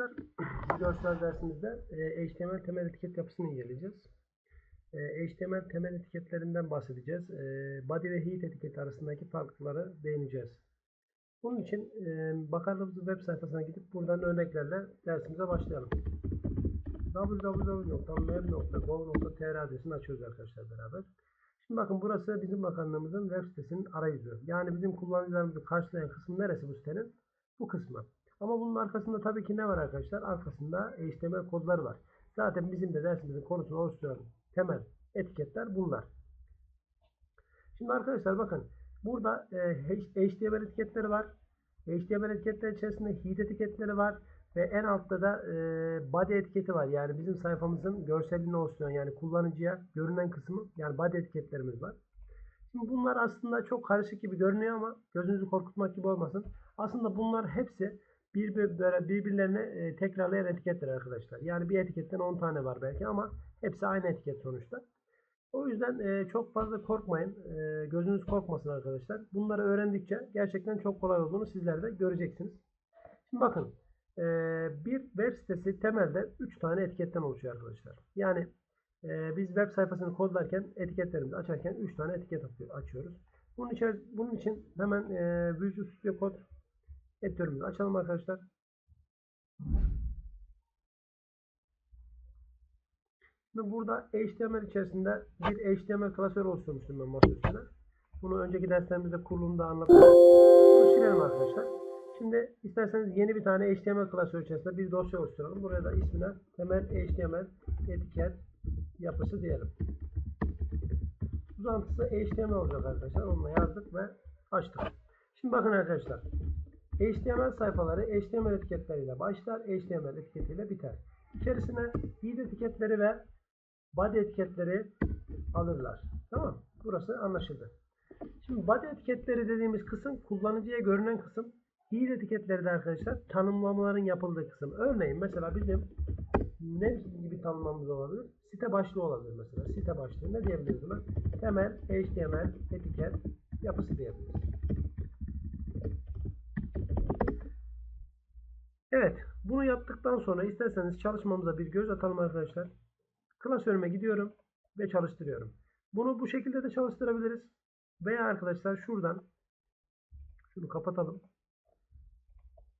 arkadaşlar. Bu görsel dersimizde e, HTML temel etiket yapısını inceleyeceğiz. E, HTML temel etiketlerinden bahsedeceğiz. E, body ve heat etiketi arasındaki farkları değineceğiz. Bunun için e, bakanlığımızın web sayfasına gidip buradan örneklerle dersimize başlayalım. www.mem.gov.tr adresini açıyoruz arkadaşlar beraber. Şimdi bakın burası bizim bakanlığımızın web sitesinin arayüzü. Yani bizim kullanıcılarımızı karşılayan kısım neresi bu sitenin? Bu kısmı. Ama bunun arkasında tabii ki ne var arkadaşlar? Arkasında HTML kodları var. Zaten bizim de dersimizin konusunu oluşturan temel etiketler bunlar. Şimdi arkadaşlar bakın burada e, HTML etiketleri var. HTML etiketler içerisinde heat etiketleri var. Ve en altta da e, body etiketi var. Yani bizim sayfamızın görselliğini oluşturan yani kullanıcıya görünen kısmı yani body etiketlerimiz var. Şimdi bunlar aslında çok karışık gibi görünüyor ama gözünüzü korkutmak gibi olmasın. Aslında bunlar hepsi bir, böyle birbirlerine e, tekrarlayan etiketler arkadaşlar. Yani bir etiketten 10 tane var belki ama hepsi aynı etiket sonuçta. O yüzden e, çok fazla korkmayın. E, gözünüz korkmasın arkadaşlar. Bunları öğrendikçe gerçekten çok kolay olduğunu sizler de göreceksiniz. Şimdi bakın e, bir web sitesi temelde 3 tane etiketten oluşuyor arkadaşlar. Yani e, biz web sayfasını kodlarken etiketlerimizi açarken 3 tane etiket açıyoruz. Bunun için, bunun için hemen e, Visual Studio Code editörümüzü açalım arkadaşlar. Ve burada HTML içerisinde bir HTML klasörü oluşturmuştum ben masa. Bunu önceki derslerimizde kurulumda anlattım. Bunu silelim arkadaşlar. Şimdi isterseniz yeni bir tane HTML klasörü içerisinde bir dosya oluşturalım. Buraya da ismine temel HTML etiket yapısı diyelim. Uzantısı HTML olacak arkadaşlar. Onunla yazdık ve açtık. Şimdi bakın arkadaşlar. HTML sayfaları HTML etiketleriyle başlar, HTML etiketiyle biter. İçerisine head etiketleri ve body etiketleri alırlar. Tamam Burası anlaşıldı. Şimdi body etiketleri dediğimiz kısım kullanıcıya görünen kısım. Head etiketleri de arkadaşlar tanımlamaların yapıldığı kısım. Örneğin mesela bizim ne gibi tanımlamamız olabilir? Site başlığı olabilir mesela. Site başlığı ne diyebiliriz buna? Temel HTML etiket yapısı diyebiliriz. Evet. Bunu yaptıktan sonra isterseniz çalışmamıza bir göz atalım arkadaşlar. Klasörüme gidiyorum ve çalıştırıyorum. Bunu bu şekilde de çalıştırabiliriz. Veya arkadaşlar şuradan şunu kapatalım.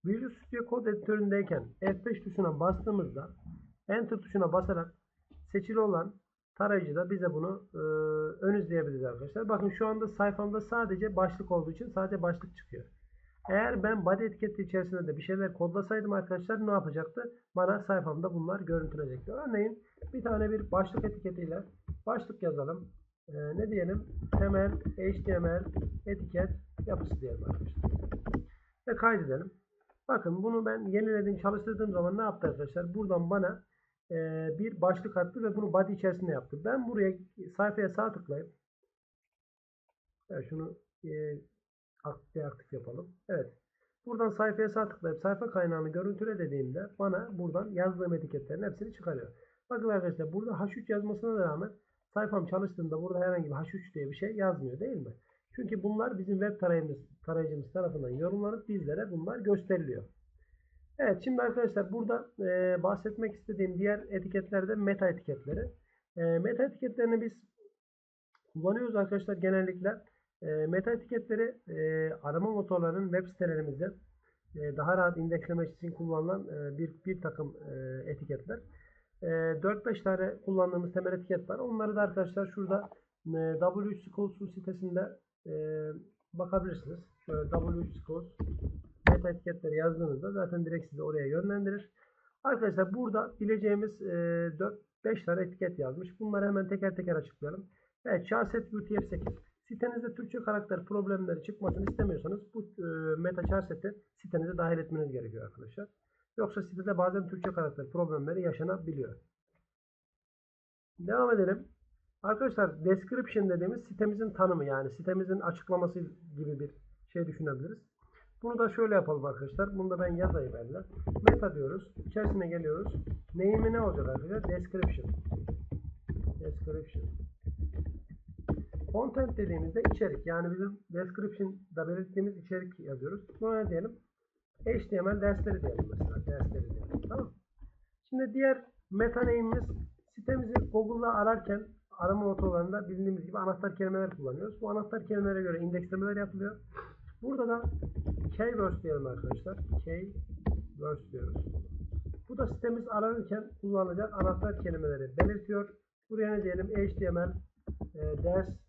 Visual Studio Code editöründeyken F5 tuşuna bastığımızda Enter tuşuna basarak seçili olan tarayıcıda bize bunu e, ön izleyebiliriz arkadaşlar. Bakın şu anda sayfamda sadece başlık olduğu için sadece başlık çıkıyor. Eğer ben body etiketi içerisinde de bir şeyler kodlasaydım arkadaşlar ne yapacaktı? Bana sayfamda bunlar görüntülecekti. Örneğin bir tane bir başlık etiketiyle başlık yazalım. Ee, ne diyelim? Temel HTML etiket yapısı diyelim arkadaşlar. Ve kaydedelim. Bakın bunu ben yeniledim çalıştırdığım zaman ne yaptı arkadaşlar? Buradan bana e, bir başlık attı ve bunu body içerisinde yaptı. Ben buraya sayfaya sağ tıklayıp şunu e, deaktif yapalım. Evet. Buradan sayfaya sağ tıklayıp sayfa kaynağını görüntüle dediğimde bana buradan yazdığım etiketlerin hepsini çıkarıyor. Bakın arkadaşlar burada H3 yazmasına rağmen sayfam çalıştığında burada herhangi bir H3 diye bir şey yazmıyor değil mi? Çünkü bunlar bizim web tarayıcımız, tarayıcımız tarafından yorumlanıp bizlere bunlar gösteriliyor. Evet şimdi arkadaşlar burada e, bahsetmek istediğim diğer etiketler de meta etiketleri. E, meta etiketlerini biz kullanıyoruz arkadaşlar genellikle. E, meta etiketleri e, arama motorlarının web sitelerimizde e, daha rahat indekslemek için kullanılan e, bir, bir takım etiketler. E, 4-5 tane kullandığımız temel etiket var. Onları da arkadaşlar şurada e, W3 Schools sitesinde bakabilirsiniz. Şöyle W3 Schools meta etiketleri yazdığınızda zaten direkt sizi oraya yönlendirir. Arkadaşlar burada bileceğimiz e, 4-5 tane etiket yazmış. Bunları hemen teker teker açıklayalım. Evet, Charset UTF-8 Sitenizde Türkçe karakter problemleri çıkmasını istemiyorsanız bu e, meta charset'i sitenize dahil etmeniz gerekiyor arkadaşlar. Yoksa sitede bazen Türkçe karakter problemleri yaşanabiliyor. Devam edelim. Arkadaşlar description dediğimiz sitemizin tanımı yani sitemizin açıklaması gibi bir şey düşünebiliriz. Bunu da şöyle yapalım arkadaşlar. Bunu da ben yazayım elle. Meta diyoruz. İçerisine geliyoruz. Neyimi ne olacak arkadaşlar? Description. Description. Content dediğimizde içerik. Yani bizim description'da belirttiğimiz içerik yazıyoruz. Buna ne diyelim? HTML dersleri diyelim mesela. Dersleri diyelim. Şimdi diğer meta neyimiz? Sitemizi Google'da ararken arama motorlarında bildiğimiz gibi anahtar kelimeler kullanıyoruz. Bu anahtar kelimelere göre indekslemeler yapılıyor. Burada da keywords diyelim arkadaşlar. Keywords diyoruz. Bu da sitemiz aranırken kullanılacak anahtar kelimeleri belirtiyor. Buraya ne diyelim? HTML, e, ders,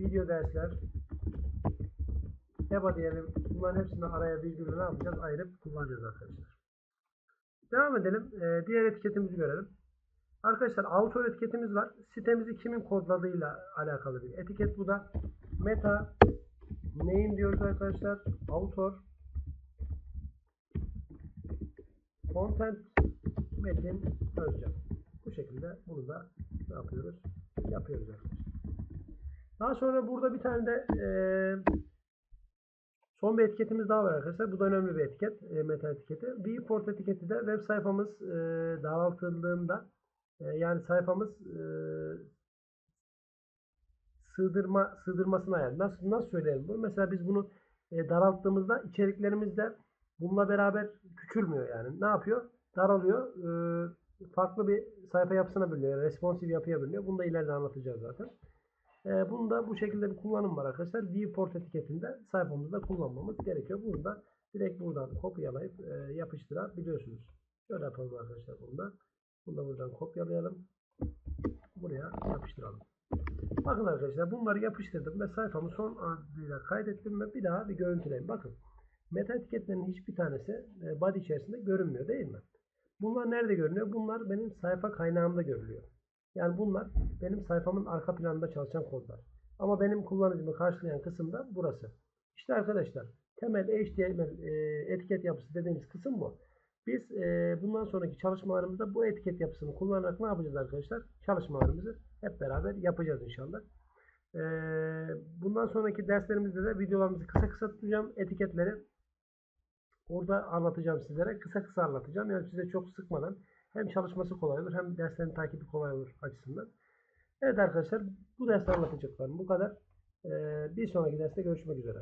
video dersler, EBA diyelim. Bunların hepsini araya virgülü ne yapacağız? Ayırıp kullanacağız arkadaşlar. Devam edelim. E, diğer etiketimizi görelim. Arkadaşlar author etiketimiz var. Sitemizi kimin kodladığıyla alakalı bir etiket bu da. Meta name diyoruz arkadaşlar. Author content metin özcan. Bu şekilde bunu da ne yapıyoruz? Yapıyoruz arkadaşlar. Daha sonra burada bir tane de eee Son bir etiketimiz daha var arkadaşlar. Bu da önemli bir etiket. E, meta etiketi. Viewport etiketi de web sayfamız e, daraltıldığında e, yani sayfamız e, sığdırma sığdırmasına ayar. Nasıl nasıl söyleyelim bunu? Mesela biz bunu e, daralttığımızda içeriklerimiz de bununla beraber küçülmüyor yani. Ne yapıyor? Daralıyor. E, farklı bir sayfa yapısına bölünüyor. Yani responsive yapıya bölünüyor. Bunu da ileride anlatacağız zaten. E, bunu da bu şekilde bir kullanım var arkadaşlar. Viewport etiketinde sayfamızda kullanmamız gerekiyor. Bunu da direkt buradan kopyalayıp e, yapıştırabiliyorsunuz. Şöyle yapalım arkadaşlar bunu da. Bunu da buradan kopyalayalım. Buraya yapıştıralım. Bakın arkadaşlar bunları yapıştırdım ve sayfamı son adıyla kaydettim ve bir daha bir görüntüleyeyim. Bakın meta etiketlerinin hiçbir tanesi e, body içerisinde görünmüyor değil mi? Bunlar nerede görünüyor? Bunlar benim sayfa kaynağımda görülüyor. Yani bunlar benim sayfamın arka planında çalışan kodlar. Ama benim kullanıcımı karşılayan kısım da burası. İşte arkadaşlar temel HTML e, etiket yapısı dediğimiz kısım bu. Biz e, bundan sonraki çalışmalarımızda bu etiket yapısını kullanarak ne yapacağız arkadaşlar? Çalışmalarımızı hep beraber yapacağız inşallah. E, bundan sonraki derslerimizde de videolarımızı kısa kısa tutacağım. Etiketleri orada anlatacağım sizlere. Kısa kısa anlatacağım. Yani size çok sıkmadan hem çalışması kolay olur hem derslerin takibi kolay olur açısından. Evet arkadaşlar bu derste anlatacaklarım bu kadar. Ee, bir sonraki derste görüşmek üzere.